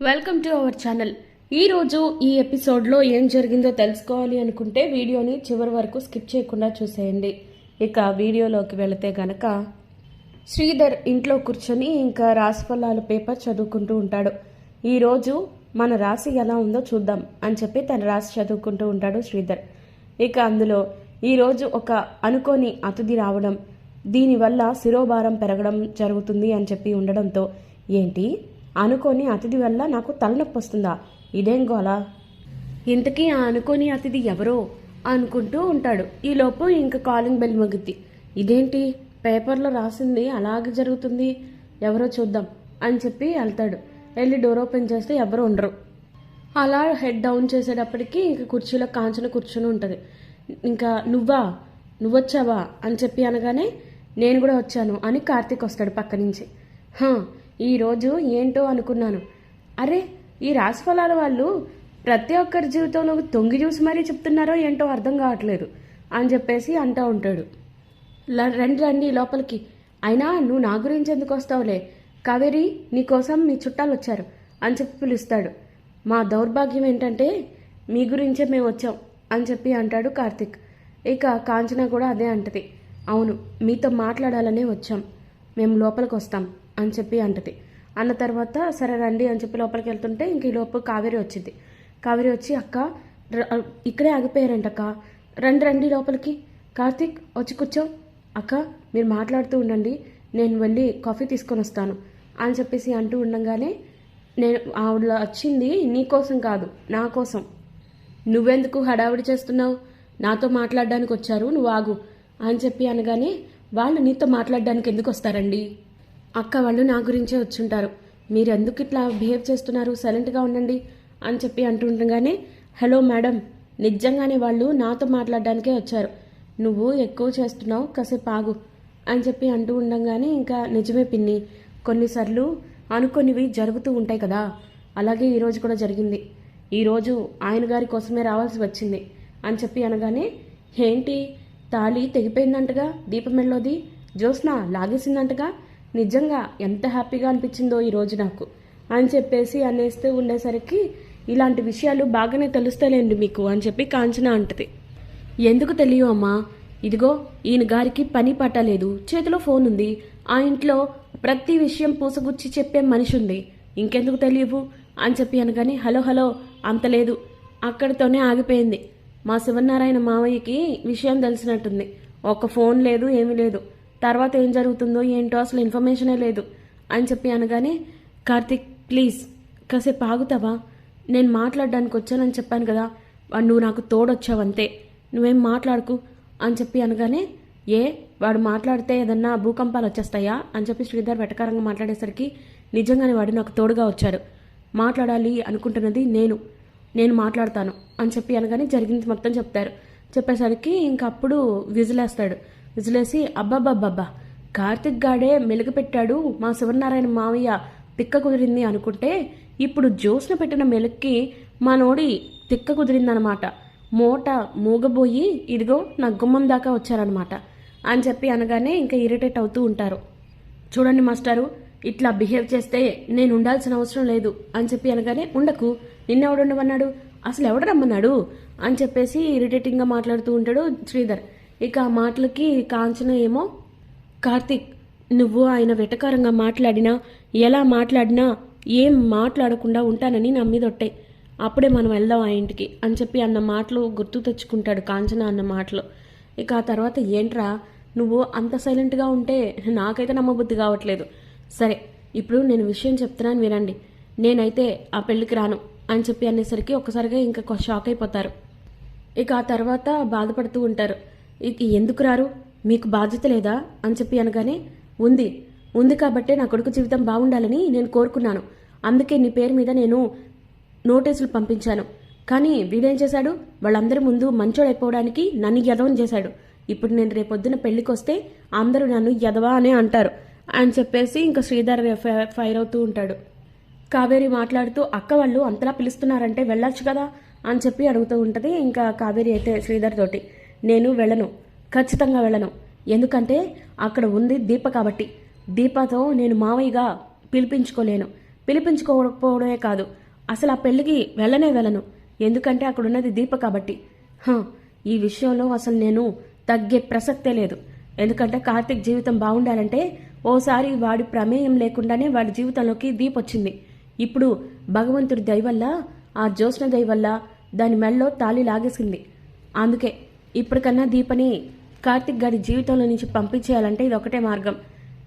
Welcome to our channel. ఈరోజు ఈ ఎపిసోడ్లో ఏం జరిగిందో తెలుసుకోవాలి అనుకుంటే వీడియోని చివరి వరకు స్కిప్ చేయకుండా చూసేయండి. ఇక వీడియోలోకి వెళితే గనక శ్రీధర్ ఇంట్లో కూర్చొని ఇంకా రాశిఫలాల పేపర్ చదువుకుంటూ ఉంటాడు. ఈరోజు మన రాశి ఎలా ఉందో చూద్దాం అని చెప్పి తన రాశి చదువుకుంటూ ఉంటాడు శ్రీధర్. ఇక అందులో ఈరోజు ఒక అనుకోని అతిథి రావడం దీనివల్ల శిరోభారం పెరగడం జరుగుతుంది అని చెప్పి ఉండడంతో ఏంటి? అనుకోని అతిథి వల్ల నాకు తలనొప్పి వస్తుందా? ఇదేం గోలా? ఇంతకీ ఆ అనుకోని అతిథి ఎవరో అనుకుంటూ ఉంటాడు. ఈలోపు ఇంక కాలింగ్ బెల్ మగ్గుద్ది ఇదేంటి? పేపర్లో రాసింది అలాగే జరుగుతుంది. ఎవరో చూద్దాం అని చెప్పి వెళ్తాడు. వెళ్ళి డోర్ ఓపెన్ చేస్తే ఎవరు ఉండరు. అలా హెడ్ డౌన్ చేసేటప్పటికి ఇంక కుర్చీలో కాంచన కూర్చొని ఉంటుంది. ఇంకా నువ్వా? నువ్వొచ్చావా? అని చెప్పి అనగానే నేను కూడా వచ్చాను అని కార్తీక్ వస్తాడు పక్క నుంచి ఈరోజు ఏంటో అనుకున్నాను. అరే ఈ రాశిఫలాల వాళ్ళు ప్రతి ఒక్కరి జీవితంలో తొంగి చూసి మరీ చెప్తున్నారో ఏంటో అర్థం కావట్లేదు అని చెప్పేసి అంటూ ఉంటాడు. రండి రండి లోపలికి. అయినా నువ్వు నా గురించి ఎందుకు వస్తావులే? కావేరి నీకోసం మీ చుట్టాలు వచ్చారు అని చెప్పి పిలుస్తాడు. మా దౌర్భాగ్యం ఏంటంటే మీ గురించే మేము వచ్చాం అని చెప్పి అంటాడు కార్తిక్. ఇక కాంచన కూడా అదే అంటది. అవును మీతో మాట్లాడాలనే వచ్చాం. మేము లోపలికి వస్తాం. అని చెప్పి అంటది. అన్న తర్వాత సరే రండి అని చెప్పి లోపలికి వెళ్తుంటే ఇంక ఈ లోపు కావేరి వచ్చింది. కావేరి వచ్చి అక్క ఇక్కడే ఆగిపోయారంట అక్క రండి రండి లోపలికి. కార్తిక్ వచ్చి కూర్చో. అక్క మీరు మాట్లాడుతూ ఉండండి. నేను వెళ్ళి కాఫీ తీసుకొని వస్తాను అని చెప్పేసి అంటూ ఉండగానే నేను ఆవిడ వచ్చింది నీ కోసం కాదు నా కోసం. నువ్వెందుకు హడావిడి చేస్తున్నావు? నాతో మాట్లాడడానికి వచ్చారు నువ్వు ఆగు అని చెప్పి అనగానే వాళ్ళు నీతో మాట్లాడడానికి ఎందుకు వస్తారండి? అక్క వాళ్ళు నా గురించే వచ్చుంటారు. మీరు ఎందుకు ఇట్లా బిహేవ్ చేస్తున్నారు? సైలెంట్గా ఉండండి అని చెప్పి అంటుండగానే హలో మేడం నిజంగానే వాళ్ళు నాతో మాట్లాడడానికే వచ్చారు. నువ్వు ఎక్కువ చేస్తున్నావు కాసేపు ఆగు అని చెప్పి అంటూ ఉండగానే ఇంకా నిజమే పిన్ని కొన్నిసార్లు అనుకోనివి జరుగుతూ ఉంటాయి కదా. అలాగే ఈరోజు కూడా జరిగింది. ఈరోజు ఆయన గారి కోసమే రావాల్సి వచ్చింది అని చెప్పి అనగానే ఏంటి తాళి తెగిపోయిందంటగా? దీపమెల్లోది జ్యోత్స్న లాగేసిందంటగా? నిజంగా ఎంత హ్యాపీగా అనిపించిందో ఈరోజు నాకు అని చెప్పేసి అనేస్తూ ఉండేసరికి ఇలాంటి విషయాలు బాగానే తెలుస్తలేండి మీకు అని చెప్పి కాంచన అంటది. ఎందుకు తెలియవు అమ్మా? ఇదిగో ఈయన గారికి పని పట్టలేదు చేతిలో ఫోన్ ఉంది. ఆ ఇంట్లో ప్రతి విషయం పూసగుచ్చి చెప్పే మనిషి ఉంది ఇంకెందుకు తెలియవు అని చెప్పి అనగానే హలో హలో అంత లేదు. అక్కడితోనే ఆగిపోయింది. మా శివనారాయణ మావయ్యకి విషయం తెలిసినట్టుంది. ఒక ఫోన్ లేదు ఏమీ లేదు. తర్వాత ఏం జరుగుతుందో ఏంటో అసలు ఇన్ఫర్మేషనే లేదు అని చెప్పి అనగానే కార్తిక్ ప్లీజ్ కాసేపు ఆగుతావా? నేను మాట్లాడడానికి వచ్చానని చెప్పాను కదా వాడు నువ్వు నాకు తోడొచ్చావంతే నువ్వేం మాట్లాడుకు అని చెప్పి అనగానే ఏ వాడు మాట్లాడితే ఏదన్నా భూకంపాలు వచ్చేస్తాయా? అని చెప్పి శ్రీధర్ వెటకారంగా మాట్లాడేసరికి నిజంగానే వాడు నాకు తోడుగా వచ్చాడు. మాట్లాడాలి అనుకుంటున్నది నేను. నేను మాట్లాడతాను అని చెప్పి అనగానే జరిగింది మొత్తం చెప్తారు. చెప్పేసరికి ఇంకప్పుడు విజిలేస్తాడు. విజిలేసి అబ్బాబ్బాబ్బా కార్తిక్ గాడే మెలుగు పెట్టాడు మా శివనారాయణ మావయ్య తిక్క కుదిరింది అనుకుంటే ఇప్పుడు జ్యోత్స్న పెట్టిన మెలుక్కి మా నోడి తిక్క కుదిరిందనమాట. మూట మూగబోయి ఇదిగో నా గుమ్మం దాకా వచ్చారనమాట అని చెప్పి అనగానే ఇంకా ఇరిటేట్ అవుతూ ఉంటారు. చూడండి మాస్టారు ఇట్లా బిహేవ్ చేస్తే నేను ఉండాల్సిన అవసరం లేదు అని చెప్పి అనగానే ఉండకు నిన్నెవడు ఉండమన్నాడు? అసలు ఎవడు రమ్మన్నాడు? అని చెప్పేసి ఇరిటేటింగ్గా మాట్లాడుతూ ఉంటాడు శ్రీధర్. ఇక ఆ మాటలకి కాంచన ఏమో కార్తిక్ నువ్వు ఆయన వెటకారంగా మాట్లాడినా ఎలా మాట్లాడినా ఏం మాట్లాడకుండా ఉంటానని నా మీద ఒట్టే. అప్పుడే మనం వెళ్దాం ఆ ఇంటికి అని చెప్పి అన్న మాటలు గుర్తు తెచ్చుకుంటాడు కాంచన అన్న మాటలు. ఇక ఆ తర్వాత ఏంట్రా నువ్వు అంత సైలెంట్గా ఉంటే నాకైతే నమ్మబుద్ధి కావట్లేదు. సరే ఇప్పుడు నేను విషయం చెప్తున్నాను వినండి. నేనైతే ఆ పెళ్ళికి రాను అని చెప్పి అనేసరికి ఒక్కసారిగా ఇంకా షాక్ అయిపోతారు. ఇక ఆ తర్వాత బాధపడుతూ ఉంటారు. ఎందుకు రారు? మీకు బాధ్యత లేదా? అని చెప్పి అనగానే ఉంది. ఉంది కాబట్టే నా కొడుకు జీవితం బాగుండాలని నేను కోరుకున్నాను. అందుకే నీ పేరు మీద నేను నోటీసులు పంపించాను. కానీ వీడేం చేశాడు? వాళ్ళందరి ముందు మంచోడైపోవడానికి నన్ను యదవని చేశాడు. ఇప్పుడు నేను రేపొద్దున పెళ్ళికి వస్తే అందరూ నన్ను యదవా అనే అంటారు అని చెప్పేసి ఇంకా శ్రీధర్ ఫై- ఫైర్ అవుతూ ఉంటాడు. కావేరి మాట్లాడుతూ అక్క వాళ్ళు అంతలా పిలుస్తున్నారంటే వెళ్ళొచ్చు కదా? అని చెప్పి అడుగుతూ ఉంటుంది. ఇంకా కావేరి అయితే శ్రీధర్ తోటి. నేను వెళ్ళను. ఖచ్చితంగా వెళ్ళను. ఎందుకంటే అక్కడ ఉంది దీప కాబట్టి. దీపతో నేను మావయ్యగా పిలిపించుకోలేను. పిలిపించుకోకపోవడమే కాదు. అసలు ఆ పెళ్ళికి వెళ్ళనే వెళ్ళను. ఎందుకంటే అక్కడ ఉన్నది దీప కాబట్టి. హ, ఈ విషయంలో అసలు నేను తగ్గే ప్రసక్తే లేదు. ఎందుకంటే కార్తిక్ జీవితం బాగుండాలంటే ఓసారి వాడి ప్రమేయం లేకుండానే వాడి జీవితంలోకి దీపొచ్చింది. ఇప్పుడు భగవంతుడి దయవల్ల ఆ జ్యోత్స్న దయవల్ల దాని మెళ్ళలో తాళి లాగేసింది. అందుకే ఇప్పటికన్నా దీపని కార్తిక్ గారి జీవితంలో నుంచి పంపించేయాలంటే ఇది ఒకటే మార్గం.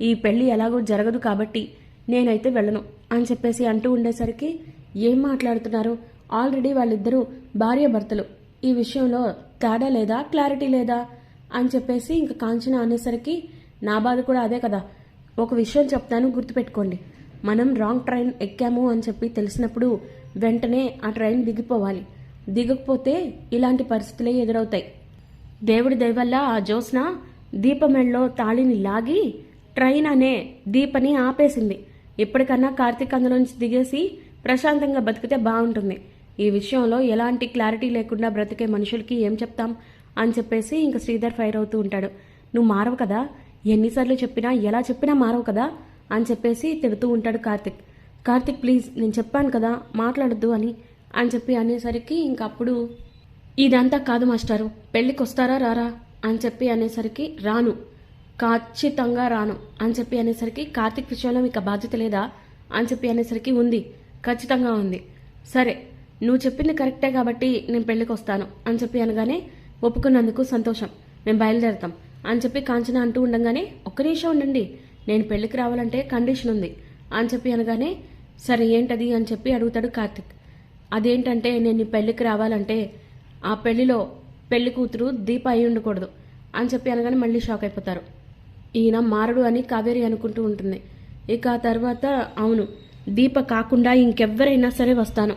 ఈ పెళ్ళి ఎలాగో జరగదు కాబట్టి నేనైతే వెళ్ళను అని చెప్పేసి అంటూ ఉండేసరికి ఏం మాట్లాడుతున్నారు? ఆల్రెడీ వాళ్ళిద్దరూ భార్యాభర్తలు ఈ విషయంలో తేడా లేదా? క్లారిటీ లేదా? అని చెప్పేసి ఇంక కాంచన అనేసరికి నా బాధ కూడా అదే కదా. ఒక విషయం చెప్తాను గుర్తుపెట్టుకోండి. మనం రాంగ్ ట్రైన్ ఎక్కాము అని చెప్పి తెలిసినప్పుడు వెంటనే ఆ ట్రైన్ దిగిపోవాలి. దిగకపోతే ఇలాంటి పరిస్థితులే ఎదురవుతాయి. దేవుడి దయవల్ల ఆ జ్యోత్స్న దీపమెళ్ళలో తాళిని లాగి ట్రైన్ అనే దీపని ఆపేసింది. ఇప్పటికన్నా కార్తీక్ అందులోంచి దిగేసి ప్రశాంతంగా బతికితే బాగుంటుంది. ఈ విషయంలో ఎలాంటి క్లారిటీ లేకుండా బ్రతికే మనుషులకి ఏం చెప్తాం అని చెప్పేసి ఇంక శ్రీధర్ ఫైర్ అవుతూ ఉంటాడు. నువ్వు మారవు కదా? ఎన్నిసార్లు చెప్పినా ఎలా చెప్పినా మారవు కదా? అని చెప్పేసి తిడుతూ ఉంటాడు కార్తిక్. కార్తిక్ ప్లీజ్ నేను చెప్పాను కదా మాట్లాడొద్దు అని అని చెప్పి అనేసరికి ఇంకప్పుడు ఇదంతా కాదు మాస్టారు. పెళ్ళికొస్తారా రారా? అని చెప్పి అనేసరికి రాను. ఖచ్చితంగా రాను. అని చెప్పి అనేసరికి కార్తిక్ విషయంలో మీకు బాధ్యత లేదా? అని చెప్పి అనేసరికి ఉంది. ఖచ్చితంగా ఉంది. సరే నువ్వు చెప్పింది కరెక్టే కాబట్టి నేను పెళ్ళికి వస్తాను అని చెప్పి అనగానే ఒప్పుకున్నందుకు సంతోషం. మేము బయలుదేరుతాం. అని చెప్పి కాంచన అంటూ ఉండగానే ఒక్క నిమిషం ఉండండి. నేను పెళ్ళికి రావాలంటే కండిషన్ ఉంది. అని చెప్పి అనగానే సరే ఏంటది? అని చెప్పి అడుగుతాడు కార్తిక్. అదేంటంటే నేను నీ పెళ్ళికి రావాలంటే ఆ పెళ్ళిలో పెళ్ళి కూతురు దీప అయి ఉండకూడదు అని చెప్పి అనగానే మళ్ళీ షాక్ అయిపోతారు. ఈయన మారడు అని కావేరి అనుకుంటూ ఉంటుంది. ఇక ఆ తర్వాత అవును దీప కాకుండా ఇంకెవ్వరైనా సరే వస్తాను.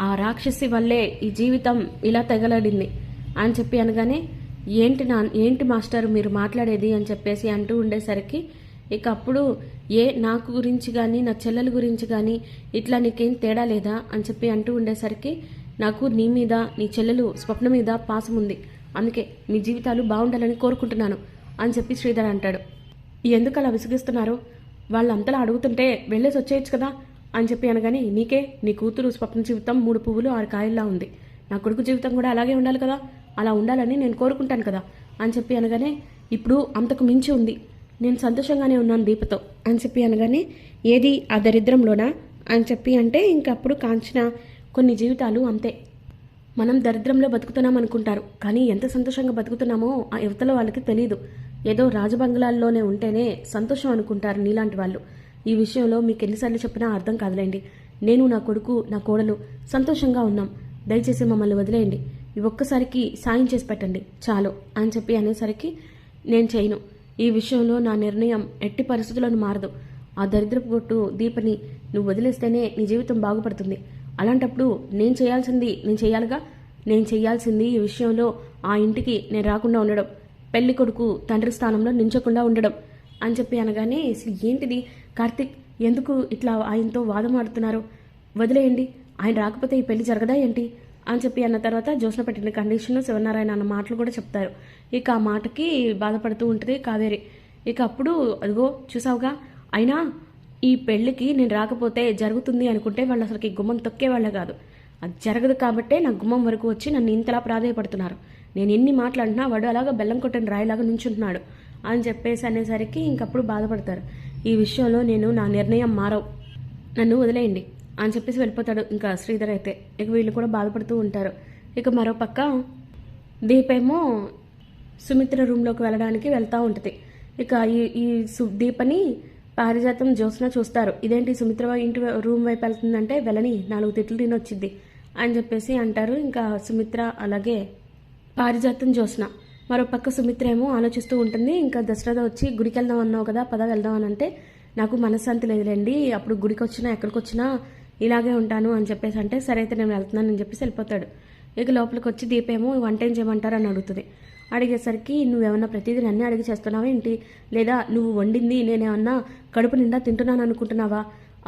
ఆ రాక్షసి వల్లే ఈ జీవితం ఇలా తెగలడింది అని చెప్పి అనగానే ఏంటి నా ఏంటి మాస్టర్ మీరు మాట్లాడేది? అని చెప్పేసి అంటూ ఉండేసరికి ఇక అప్పుడు ఏ నాకు గురించి కానీ నా చెల్లెల గురించి కానీ ఇట్లా నీకేం తేడా లేదా? అని చెప్పి అంటూ ఉండేసరికి నాకు నీ మీద నీ చెల్లెలు స్వప్న మీద పాసం ఉంది. అందుకే మీ జీవితాలు బాగుండాలని కోరుకుంటున్నాను అని చెప్పి శ్రీధర్ అంటాడు. ఎందుకు అలా విసిగిస్తున్నారు? వాళ్ళంతలా అడుగుతుంటే వెళ్ళేసి వచ్చేయచ్చు కదా అని చెప్పి అనగానే నీకే నీ కూతురు స్వప్న జీవితం మూడు పువ్వులు ఆరు కాయల్లా ఉంది. నా కొడుకు జీవితం కూడా అలాగే ఉండాలి కదా? అలా ఉండాలని నేను కోరుకుంటాను కదా? అని చెప్పి అనగానే ఇప్పుడు అంతకు మించి ఉంది. నేను సంతోషంగానే ఉన్నాను దీపతో అని చెప్పి అనగానే ఏది ఆ దరిద్రంలోనా? అని చెప్పి అంటే ఇంకప్పుడు కాంచన కొన్ని జీవితాలు అంతే. మనం దరిద్రంలో బతుకుతున్నాం అనుకుంటారు. కానీ ఎంత సంతోషంగా బతుకుతున్నామో ఆ యువతల వాళ్ళకి తెలియదు ఏదో రాజబంగ్లాల్లోనే ఉంటేనే సంతోషం అనుకుంటారు నీలాంటి వాళ్ళు. ఈ విషయంలో మీకు ఎన్నిసార్లు చెప్పినా అర్థం కాదులేండి. నేను నా కొడుకు నా కోడలు సంతోషంగా ఉన్నాం. దయచేసి మమ్మల్ని వదిలేయండి. ఈ ఒక్కసారికి సాయం చేసి పెట్టండి. చాలు అని చెప్పి అనేసరికి నేను చేయను. ఈ విషయంలో నా నిర్ణయం ఎట్టి పరిస్థితులను మారదు. ఆ దరిద్రపు కొట్టు దీపని నువ్వు వదిలేస్తేనే నీ జీవితం బాగుపడుతుంది. అలాంటప్పుడు నేను చేయాల్సింది నేను చేయాలిగా? నేను చేయాల్సింది ఈ విషయంలో ఆ ఇంటికి నేను రాకుండా ఉండడం పెళ్ళి కొడుకు తండ్రి స్థానంలో నించకుండా ఉండడం అని చెప్పి అనగానే అసలు ఏంటిది? కార్తిక్ ఎందుకు ఇట్లా ఆయనతో వాదం ఆడుతున్నారు? వదిలేయండి ఆయన రాకపోతే ఈ పెళ్ళి జరగదా ఏంటి? అని చెప్పి అన్న తర్వాత జోస్న పెట్టిన కండిషన్ శివనారాయణ అన్న మాటలు కూడా చెప్తారు. ఇక ఆ మాటకి బాధపడుతూ ఉంటుంది కావేరి. ఇక అప్పుడు అదిగో చూసావుగా? అయినా ఈ పెళ్ళికి నేను రాకపోతే జరుగుతుంది అనుకుంటే వాళ్ళు అసలుకి గుమ్మం తొక్కేవాళ్ళే కాదు. అది జరగదు కాబట్టే నా గుమ్మం వరకు వచ్చి నన్ను ఇంతలా ప్రాధాయపడుతున్నారు. నేను ఎన్ని మాట్లాడినా వాడు అలాగా బెల్లం కొట్టిన రాయిలాగా నుంచుంటున్నాడు అని చెప్పేసి అనేసరికి ఇంకప్పుడు బాధపడతారు. ఈ విషయంలో నేను నా నిర్ణయం మారవు. నన్ను వదిలేయండి అని చెప్పేసి వెళ్ళిపోతాడు ఇంకా శ్రీధర్ అయితే. ఇక వీళ్ళు కూడా బాధపడుతూ ఉంటారు. ఇక మరో పక్క దీపేమో సుమిత్ర రూమ్లోకి వెళ్ళడానికి వెళ్తూ ఉంటుంది. ఇక ఈ ఈ సు దీపని పారిజాతం జ్యోత్స్న చూస్తారు. ఇదేంటి సుమిత్ర ఇంటి రూమ్ వైపు వెళ్తుందంటే వెళ్ళని నాలుగు తిట్లు తినొచ్చింది అని చెప్పేసి అంటారు. ఇంకా సుమిత్ర అలాగే పారిజాతం జ్యోత్స్న మరో పక్క సుమిత్ర ఏమో ఆలోచిస్తూ ఉంటుంది. ఇంకా దశరథ వచ్చి గుడికి వెళ్దాం అన్నావు కదా పద వెళ్దాం అని అంటే నాకు మనశ్శాంతి లేదులేండి అప్పుడు గుడికి వచ్చినా ఎక్కడికి వచ్చినా ఇలాగే ఉంటాను అని చెప్పేసి అంటే సరే అయితే నేను వెళ్తున్నాను అని చెప్పేసి వెళ్ళిపోతాడు. ఇక లోపలికి వచ్చి దీపేమో వంట ఏం చేయమంటారు అని అడుగుతుంది. అడిగేసరికి నువ్వేమన్నా ప్రతిదీ నన్నే అడిగి చేస్తున్నావా ఏంటి? లేదా నువ్వు వండింది నేనేమన్నా కడుపు నిండా తింటున్నాను అనుకుంటున్నావా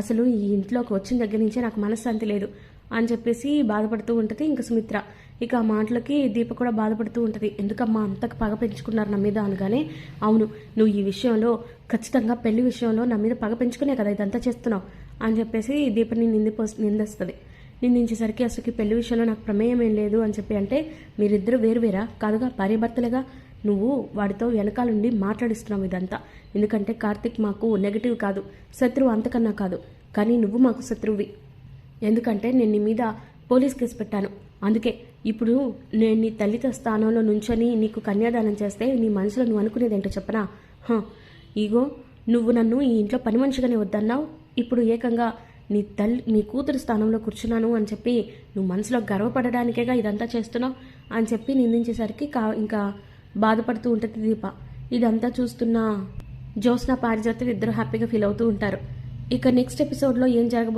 అసలు ఈ ఇంట్లోకి వచ్చిన దగ్గర నుంచే నాకు మనశ్శాంతి లేదు అని చెప్పేసి బాధపడుతూ ఉంటుంది ఇంకా సుమిత్ర. ఇక ఆ మాటలకి దీప కూడా బాధపడుతూ ఉంటుంది. ఎందుకమ్మా అంతకు పగ పెంచుకున్నారు నా మీద అనగానే అవును నువ్వు ఈ విషయంలో ఖచ్చితంగా పెళ్ళి విషయంలో నా మీద పగ పెంచుకునే కదా ఇదంతా చేస్తున్నావు అని చెప్పేసి దీపని నిందిపో నిందిస్తుంది. నిందించేసరికి అసలుకి పెళ్ళి విషయంలో నాకు ప్రమేయం ఏం లేదు అని చెప్పి అంటే మీరిద్దరు వేరువేరా కాదుగా భార్యాభర్తలుగా? నువ్వు వాడితో వెనకాల నుండి మాట్లాడిస్తున్నావు ఇదంతా. ఎందుకంటే కార్తిక్ మాకు నెగటివ్ కాదు శత్రువు అంతకన్నా కాదు. కానీ నువ్వు మాకు శత్రువువి ఎందుకంటే నేను నీ మీద పోలీస్ కేసు పెట్టాను. అందుకే ఇప్పుడు నేను నీ తల్లితో స్థానంలో నుంచొని నీకు కన్యాదానం చేస్తే నీ మనసులో నువ్వు అనుకునేదేంటో చెప్పనా? హ, ఇగో నువ్వు నన్ను ఈ ఇంట్లో పని మనిషిగానే వద్దన్నావు. ఇప్పుడు ఏకంగా నీ తల్లి నీ కూతురు స్థానంలో కూర్చున్నాను అని చెప్పి నువ్వు మనసులో గర్వపడడానికేగా ఇదంతా చేస్తున్నావు అని చెప్పి నిందించేసరికి కా ఇంకా బాధపడుతూ ఉంటుంది దీప. ఇదంతా చూస్తున్న జ్యోత్స్న పారిజాతులు ఇద్దరు హ్యాపీగా ఫీల్ అవుతూ ఉంటారు. ఇక నెక్స్ట్ ఎపిసోడ్లో ఏం జరగబో